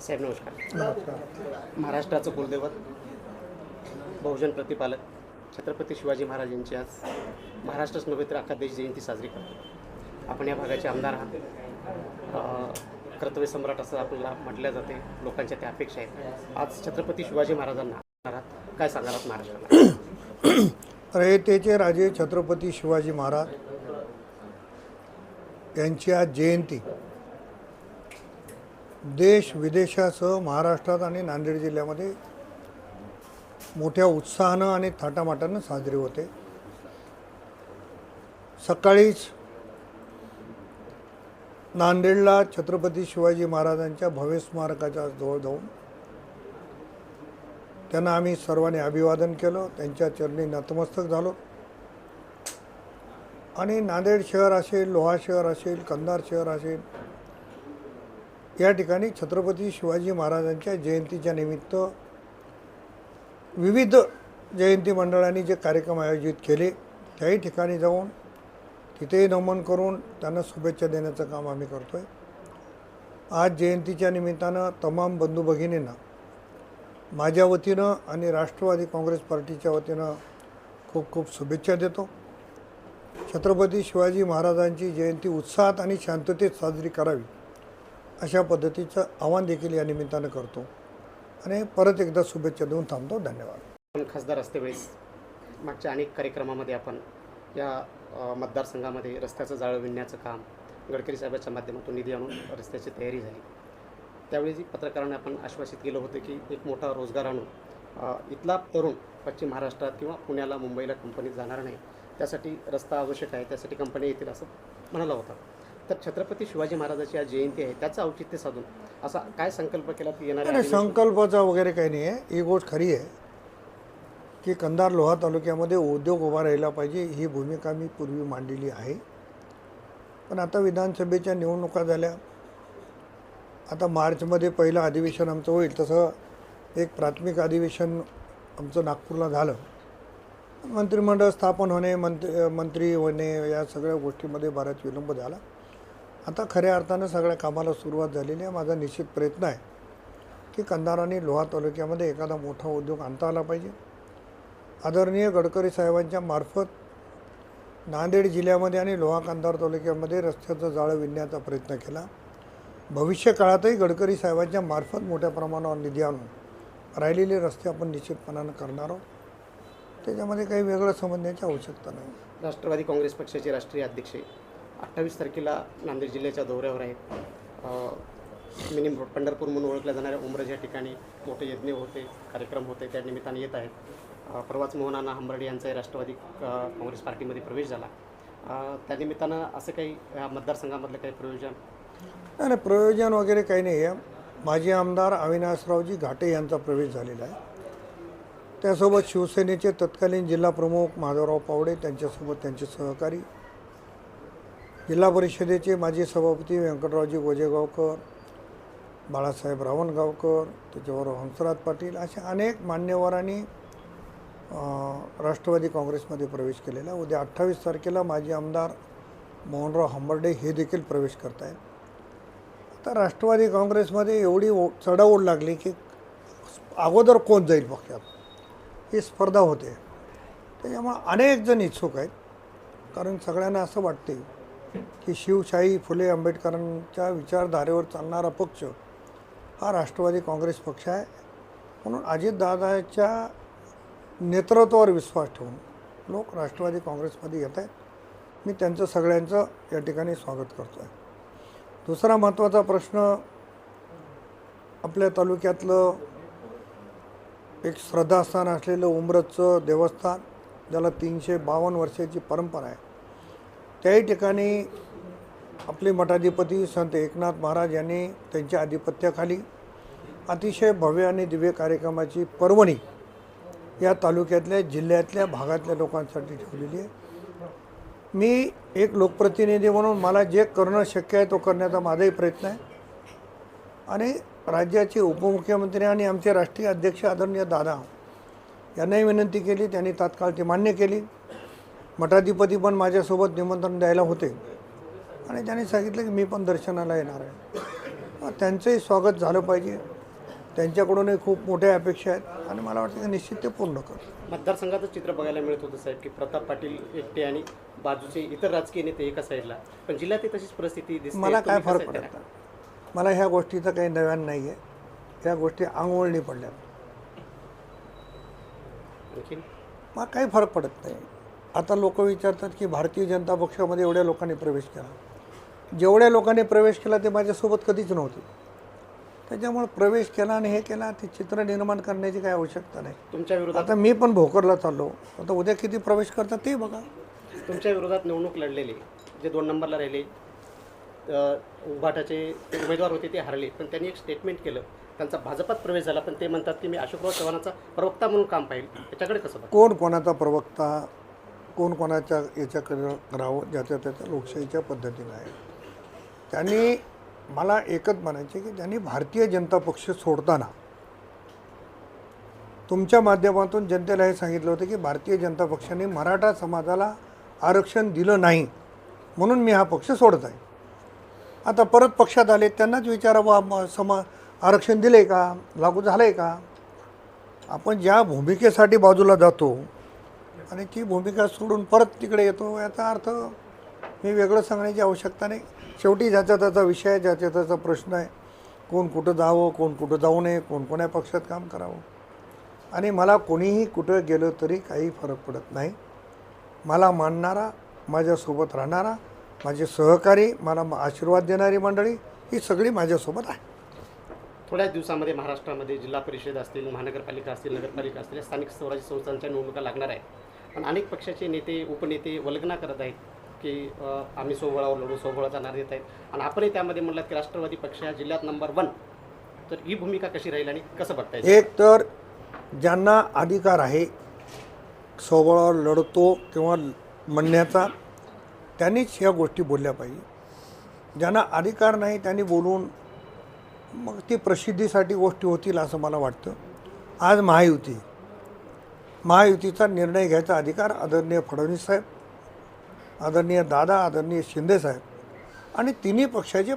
साहेब नमस्कार. नमस्कार. महाराष्ट्राचं कुलदैवत बहुजन प्रतिपालक छत्रपती शिवाजी महाराज यांची आज महाराष्ट्रच नव्हे तर अख्खा देश जयंती साजरी करतो. आपण या भागाचे आमदार आहात. कर्तव्य सम्राट असं आपल्याला म्हटलं जाते. लोकांच्या त्या अपेक्षा आहेत. आज छत्रपती शिवाजी महाराजांना काय सांगाल महाराष्ट्राला? रयतेचे राजे छत्रपती शिवाजी महाराज यांची आज जयंती. देश विदेशासह महाराष्ट्रात आणि नांदेड जिल्ह्यामध्ये मोठ्या उत्साहानं आणि थाटामाटानं साजरी होते. सकाळीच नांदेडला छत्रपती शिवाजी महाराजांच्या भव्य स्मारकाच्या जवळ जाऊन त्यांना आम्ही सर्वांनी अभिवादन केलं. त्यांच्या चरणी नतमस्तक झालो. आणि नांदेड शहर असेल लोहा शहर असेल कंधार शहर असेल या ठिकाणी छत्रपती शिवाजी महाराजांच्या जयंतीच्या निमित्त विविध जयंती मंडळांनी जे कार्यक्रम आयोजित केले त्याही ठिकाणी जाऊन तिथेही नमन करून त्यांना शुभेच्छा देण्याचं काम आम्ही करतो आहे आज जयंतीच्या निमित्तानं तमाम बंधू भगिनींना माझ्या वतीनं आणि राष्ट्रवादी काँग्रेस पार्टीच्या वतीनं खूप खूप शुभेच्छा देतो. छत्रपती शिवाजी महाराजांची जयंती उत्साहात आणि शांततेत साजरी करावी. अशा पद्धतीचं आवाहन देखील या निमित्तानं करतो. आणि परत एकदा शुभेच्छा देऊन थांबतो. धन्यवाद. आपण खासदार असतेवेळेस मागच्या अनेक कार्यक्रमामध्ये आपण या मतदारसंघामध्ये रस्त्याचं जाळं विणण्याचं काम गडकरी साहेबाच्या माध्यमातून निधी आणून रस्त्याची तयारी झाली. त्यावेळी जी पत्रकारांनी आपण आश्वासित केलं होतं की एक मोठा रोजगार आणून इथला तरुण पश्चिम महाराष्ट्रात किंवा पुण्याला मुंबईला कंपनीत जाणार नाही. त्यासाठी रस्ता आवश्यक आहे. त्यासाठी कंपनी येतील असं म्हणाला होता. तर छत्रपती शिवाजी महाराजाची आज जयंती आहे त्याचं औचित्य साधून असा काय संकल्प केला की अधिवेशनात- संकल्पाचा वगैरे काही नाही आहे. ही गोष्ट खरी आहे की कंधार लोहा तालुक्यामध्ये उद्योग उभा राहिला पाहिजे ही भूमिका मी पूर्वी मांडलेली आहे. पण आता विधानसभेच्या निवडणुका झाल्या. आता मार्चमध्ये पहिलं अधिवेशन आमचं होईल तसं एक प्राथमिक अधिवेशन आमचं नागपूरला झालं. मंत्रिमंडळ स्थापन होणे मंत्री मंत्री होणे या सगळ्या गोष्टीमध्ये बराच विलंब झाला. आता खऱ्या अर्थानं सगळ्या कामाला सुरुवात झालेली आहे. माझा निश्चित प्रयत्न आहे की कंधाराने लोहा तालुक्यामध्ये एखादा मोठा उद्योग आणता आला पाहिजे. आदरणीय गडकरी साहेबांच्या मार्फत नांदेड जिल्ह्यामध्ये आणि लोहा कंधार तालुक्यामध्ये रस्त्याचं जाळं विणण्याचा प्रयत्न केला. भविष्य काळातही गडकरी साहेबांच्या मार्फत मोठ्या प्रमाणावर निधी आणून राहिलेले रस्ते आपण निश्चितपणानं करणार आहोत. त्याच्यामध्ये काही वेगळं समजण्याची आवश्यकता नाही. राष्ट्रवादी काँग्रेस पक्षाचे राष्ट्रीय अध्यक्ष अठ्ठावीस तारखेला नांदेड जिल्ह्याच्या दौऱ्यावर आहेत. अ, मिनी पंढरपूर म्हणून ओळखल्या जाणाऱ्या उमरज या ठिकाणी मोठे यज्ञ होते कार्यक्रम होते त्या निमित्ताने येत आहेत. प्रवास परवाच मोहनाना हंबर्डे यांचाही राष्ट्रवादी काँग्रेस पार्टीमध्ये प्रवेश झाला. अ, त्या निमित्तानं असं काही मतदारसंघामधलं काही प्रयोजन? नाही नाही प्रयोजन वगैरे काही नाही आहे. माजी आमदार अविनाशरावजी घाटे यांचा प्रवेश झालेला आहे. त्यासोबत शिवसेनेचे तत्कालीन जिल्हा प्रमुख माधवराव पावडे त्यांच्यासोबत त्यांचे सहकारी जिल्हा परिषदेचे माजी सभापती व्यंकटरावजी गोजेगावकर बाळासाहेब रावणगावकर त्याच्याबरोबर हंसराज पाटील अशा अनेक मान्यवरांनी राष्ट्रवादी काँग्रेसमध्ये प्रवेश केलेला. उद्या अठ्ठावीस तारखेला माजी आमदार मोहनराव हंबर्डे हे देखील प्रवेश करत आहेत आता राष्ट्रवादी काँग्रेसमध्ये एवढी ओ चढाओढ लागली की अगोदर कोण जाईल पक्षात? ही स्पर्धा होते. त्याच्यामुळं अनेक जण इच्छुक आहेत. कारण सगळ्यांना असं वाटते की शिवशाही फुले आंबेडकरांच्या विचारधारेवर चालणारा पक्ष हा राष्ट्रवादी काँग्रेस पक्ष आहे. म्हणून अजितदादाच्या नेतृत्वावर विश्वास ठेवून लोक राष्ट्रवादी काँग्रेसमध्ये येत आहेत. मी त्यांचं सगळ्यांचं या ठिकाणी स्वागत करतो आहे दुसरा महत्त्वाचा प्रश्न आपल्या तालुक्यातलं एक श्रद्धास्थान असलेलं उमरतचं देवस्थान ज्याला तीनशे बावन्न वर्षाची परंपरा आहे. त्याही ठिकाणी आपले मठाधिपती संत एकनाथ महाराज यांनी त्यांच्या आधिपत्याखाली अतिशय भव्य आणि दिव्य कार्यक्रमाची पर्वणी या तालुक्यातल्या जिल्ह्यातल्या भागातल्या लोकांसाठी ठेवलेली आहे. मी एक लोकप्रतिनिधी म्हणून मला जे करणं शक्य आहे तो करण्याचा माझाही प्रयत्न आहे. आणि राज्याचे उपमुख्यमंत्री आणि आमचे राष्ट्रीय अध्यक्ष आदरणीय दादा यांनाही विनंती केली त्यांनी तात्काळ ती मान्य केली. मठाधिपती पण माझ्यासोबत निमंत्रण द्यायला होते. आणि त्यांनी सांगितलं की मी पण दर्शनाला येणार आहे. त्यांचंही स्वागत झालं पाहिजे. त्यांच्याकडूनही खूप मोठ्या अपेक्षा आहेत. आणि मला वाटतं की निश्चित ते पूर्ण कर मतदारसंघाचं चित्र बघायला मिळत होतं साहेब की प्रताप पाटील एकटे आणि बाजूचे इतर राजकीय नेते एका साईडला पण जिल्ह्यात तशीच परिस्थिती दिसते. मला काय फरक पडत मला ह्या गोष्टीचं काही नव्यान नाही आहे त्या गोष्टी आंघोळणी पडल्या मग काही फरक पडत नाही. आता लोक विचारतात की भारतीय जनता पक्षामध्ये एवढ्या लोकांनी प्रवेश केला. जेवढ्या लोकांनी प्रवेश केला ते माझ्यासोबत कधीच नव्हते. त्याच्यामुळे प्रवेश केला आणि हे केला ते चित्र निर्माण करण्याची काही आवश्यकता नाही. तुमच्या विरोधात आता मी पण भोकरला चाललो. आता उद्या किती प्रवेश करतात ते बघा. तुमच्या विरोधात निवडणूक लढलेले जे दोन नंबरला राहिले उभाटाचे उमेदवार होते ते हरले पण त्यांनी एक स्टेटमेंट केलं त्यांचा भाजपात प्रवेश झाला पण ते म्हणतात की मी अशोकराव चव्हाणाचा प्रवक्ता म्हणून काम पाहिजे त्याच्याकडे कसं कोण कोणाचा प्रवक्ता? कोण कोणाच्या याच्याकडे करावं ज्याच्या त्याच्या लोकशाहीच्या पद्धतीनं आहे. त्यांनी मला एकच म्हणायचे की त्यांनी भारतीय जनता पक्ष सोडताना तुमच्या माध्यमातून जनतेला हे सांगितलं होतं की भारतीय जनता पक्षाने मराठा समाजाला आरक्षण दिलं नाही म्हणून मी हा पक्ष सोडत आहे. आता परत पक्षात आले त्यांनाच विचारावं समा आरक्षण दिले का? लागू झालं आहे का? आपण ज्या भूमिकेसाठी बाजूला जातो आणि ती भूमिका सोडून परत तिकडे येतो याचा अर्थ मी वेगळं सांगण्याची आवश्यकता नाही. शेवटी ज्याचा त्याचा विषय आहे ज्याच्या त्याचा प्रश्न आहे. कोण कुठं जावं कोण कुठं जाऊ नये कोण कोण्या पक्षात काम करावं. आणि मला कोणीही कुठं गेलं तरी काही फरक पडत नाही. मला मानणारा माझ्यासोबत राहणारा माझे सहकारी मला आशीर्वाद देणारी मंडळी ही सगळी माझ्यासोबत आहे. थोड्याच दिवसामध्ये महाराष्ट्रामध्ये जिल्हा परिषद असतील महानगरपालिका असतील नगरपालिका असतील स्थानिक स्वराज्य संस्थांच्या निवडणुका लागणार आहे पण अनेक पक्षाचे नेते उपनेते वल्गना करत आहेत की आम्ही सोहळावर लढू सोबळाचा नार देत आहेत. आणि आपणही त्यामध्ये म्हणलात की राष्ट्रवादी पक्ष हा जिल्ह्यात नंबर वन तर ही भूमिका कशी राहील आणि कसं बघता एक तर ज्यांना अधिकार आहे सोहळावर लढतो किंवा म्हणण्याचा त्यांनीच ह्या गोष्टी बोलल्या पाहिजे. ज्यांना अधिकार नाही त्यांनी बोलून मग ती प्रसिद्धीसाठी गोष्टी होतील असं मला वाटतं. आज महायुती. महायुतीचा निर्णय घ्यायचा अधिकार आदरणीय फडणवीस साहेब आदरणीय दादा आदरणीय शिंदे साहेब आणि तिन्ही पक्षाचे